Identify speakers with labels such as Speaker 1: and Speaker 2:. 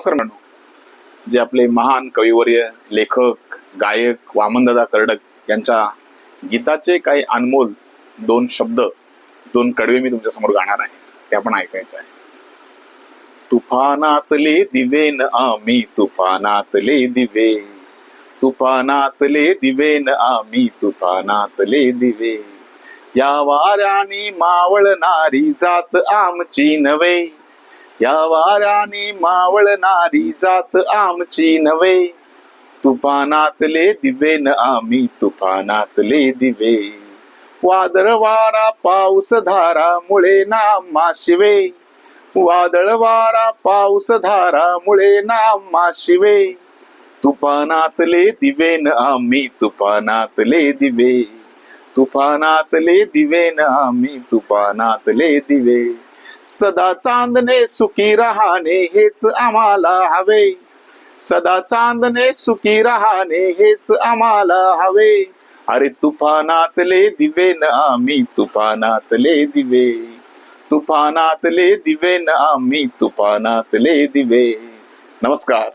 Speaker 1: Sir म्हणू जे आपले महान कविवर्य लेखक गायक वामनदादा कर्डक यांच्या गीताचे काही अनमोल दोन शब्द दोन कडवे मी तुमच्यासमोर गाणार आहे. ते आपण ऐकायचं आहे. तुफानातले दिवेन आम्ही तुफानातले दिवे. तुफानातले दिवेन आम्ही तुफानातले दिवे. या वाऱ्याने मावळणारी जात आमची नवे या वाऱ्याने मावळणारी जात आमची नवे तुफानातले दिवे न आम्ही तुफानातले दिवे. वादळ वारा पाऊस धारा मुळे ना माशिवे. वादळ वारा पाऊस धारा मुळे ना माशिवे. तुफानातले दिवे न आम्ही तुफानातले दिवे. तुफानातले दिवे न आम्ही तुफानातले दिवे. सदा चांदणे सुखी राहणे हेच आम्हाला हवे. सदा चांदणे सुखी राहणे हेच आम्हाला हवे. अरे तुफानातले दिवे न आम्ही तुफानातले दिवे. तुफानातले दिवे न आम्ही तुफानातले दिवे. नमस्कार.